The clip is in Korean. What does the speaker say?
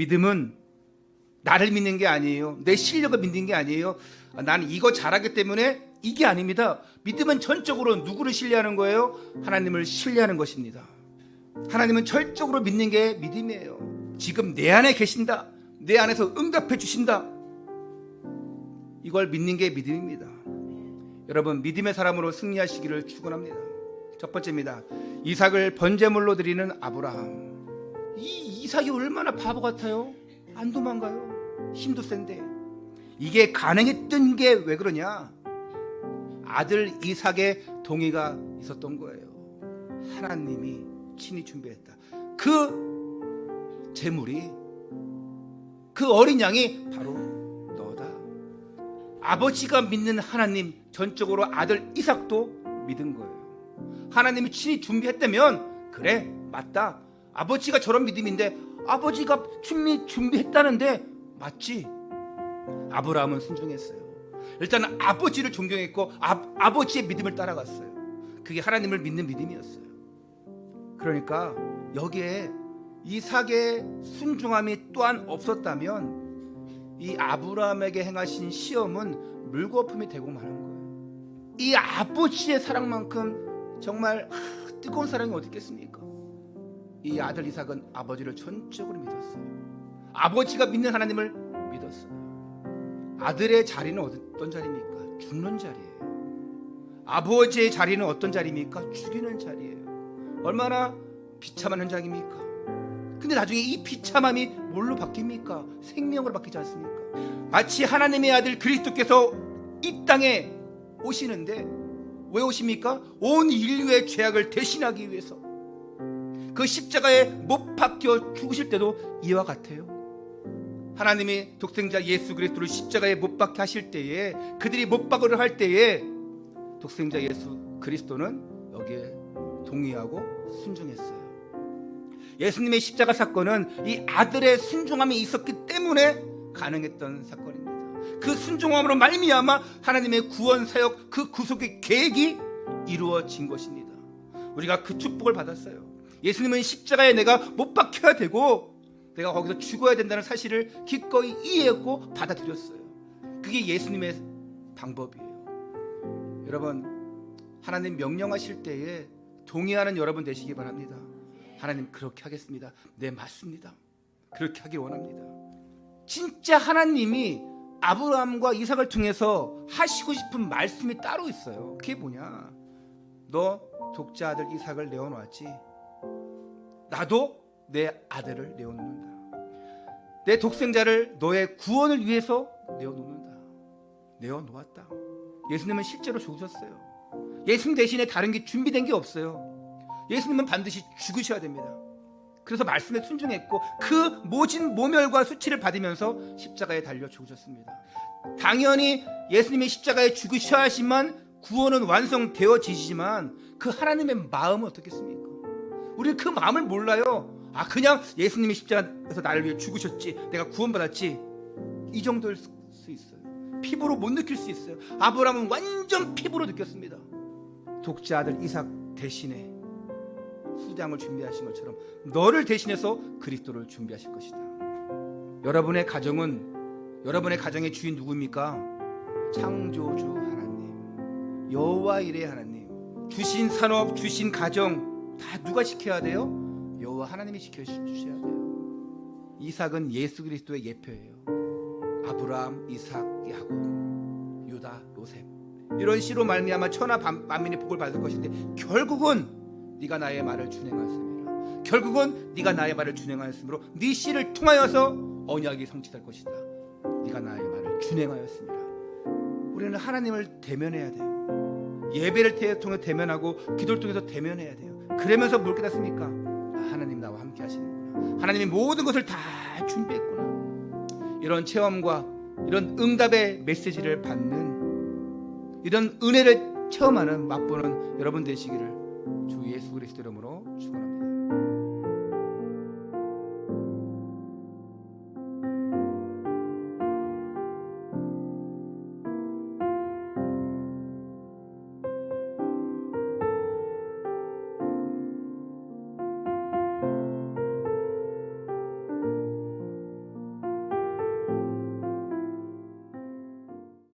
믿음은 나를 믿는 게 아니에요. 내 실력을 믿는 게 아니에요. 아, 나는 이거 잘하기 때문에 이게 아닙니다. 믿음은 전적으로 누구를 신뢰하는 거예요? 하나님을 신뢰하는 것입니다. 하나님은 절적으로 믿는 게 믿음이에요. 지금 내 안에 계신다. 내 안에서 응답해 주신다. 이걸 믿는 게 믿음입니다. 여러분 믿음의 사람으로 승리하시기를 축원합니다. 첫 번째입니다. 이삭을 번제물로 드리는 아브라함. 이 이삭이 얼마나 바보 같아요? 안 도망가요. 힘도 센데. 이게 가능했던 게 왜 그러냐? 아들 이삭의 동의가 있었던 거예요. 하나님이 친히 준비했다. 그 재물이 그 어린 양이 바로 너다. 아버지가 믿는 하나님 전적으로 아들 이삭도 믿은 거예요. 하나님이 친히 준비했다면 그래 맞다. 아버지가 저런 믿음인데 아버지가 친히 준비했다는데 맞지. 아브라함은 순종했어요. 일단 아버지를 존경했고 아, 아버지의 믿음을 따라갔어요. 그게 하나님을 믿는 믿음이었어요. 그러니까 여기에 이삭의 순종함이 또한 없었다면 이 아브라함에게 행하신 시험은 물거품이 되고 마는 거예요. 이 아버지의 사랑만큼 정말 하, 뜨거운 사랑이 어디 있겠습니까? 이 아들 이삭은 아버지를 전적으로 믿었어요. 아버지가 믿는 하나님을 믿었어요. 아들의 자리는 어떤 자리입니까? 죽는 자리예요. 아버지의 자리는 어떤 자리입니까? 죽이는 자리예요. 얼마나 비참한 현장입니까? 근데 나중에 이 비참함이 뭘로 바뀝니까? 생명으로 바뀌지 않습니까? 마치 하나님의 아들 그리스도께서 이 땅에 오시는데 왜 오십니까? 온 인류의 죄악을 대신하기 위해서 그 십자가에 못 박혀 죽으실 때도 이와 같아요. 하나님이 독생자 예수 그리스도를 십자가에 못 박혀 하실 때에 그들이 못 박으려 할 때에 독생자 예수 그리스도는 여기에 동의하고 순종했어요. 예수님의 십자가 사건은 이 아들의 순종함이 있었기 때문에 가능했던 사건입니다. 그 순종함으로 말미암아 하나님의 구원 사역 그 구속의 계획이 이루어진 것입니다. 우리가 그 축복을 받았어요. 예수님은 십자가에 내가 못 박혀야 되고 내가 거기서 죽어야 된다는 사실을 기꺼이 이해했고 받아들였어요. 그게 예수님의 방법이에요. 여러분 하나님 명령하실 때에 동의하는 여러분 되시기 바랍니다. 하나님 그렇게 하겠습니다. 네 맞습니다. 그렇게 하기 원합니다. 진짜 하나님이 아브라함과 이삭을 통해서 하시고 싶은 말씀이 따로 있어요. 그게 뭐냐? 너 독자 아들 이삭을 내어놓았지. 나도 내 아들을 내어놓는다. 내 독생자를 너의 구원을 위해서 내어놓는다. 내어놓았다. 예수님은 실제로 죽으셨어요. 예수님 대신에 다른 게 준비된 게 없어요. 예수님은 반드시 죽으셔야 됩니다. 그래서 말씀에 순종했고 그 모진 모멸과 수치를 받으면서 십자가에 달려 죽으셨습니다. 당연히 예수님이 십자가에 죽으셔야 하지만 구원은 완성되어지지만 그 하나님의 마음은 어떻겠습니까? 우리는 그 마음을 몰라요. 아 그냥 예수님이 십자가에서 나를 위해 죽으셨지 내가 구원받았지 이 정도일 수 있어요. 피부로 못 느낄 수 있어요. 아브라함은 완전 피부로 느꼈습니다. 독자 아들 이삭 대신에 수장을 준비하신 것처럼 너를 대신해서 그리스도를 준비하실 것이다. 여러분의 가정은 여러분의 가정의 주인 누구입니까? 창조주 하나님, 여호와 일의 하나님, 주신 산업, 주신 가정 다 누가 지켜야 돼요? 여호와 하나님이 지켜 주셔야 돼요. 이삭은 예수 그리스도의 예표예요. 아브라함, 이삭, 야곱, 유다, 요셉 이런 씨로 말미암아 천하 반- 만민이 복을 받을 것인데 결국은 네가 나의 말을 준행하였음이라. 결국은 네가 나의 말을 준행하였으므로 네 씨를 통하여서 언약이 성취될 것이다. 네가 나의 말을 준행하였음이라. 우리는 하나님을 대면해야 돼요. 예배를 태- 통해 대면하고 기도를 통해서 대면해야 돼요. 그러면서 뭘 깨닫습니까? 아, 하나님 나와 함께 하시는구나. 하나님이 모든 것을 다 준비했구나. 이런 체험과 이런 응답의 메시지를 받는 이런 은혜를 체험하는 맛보는 여러분 되시기를 주 예수 그리스도 이름으로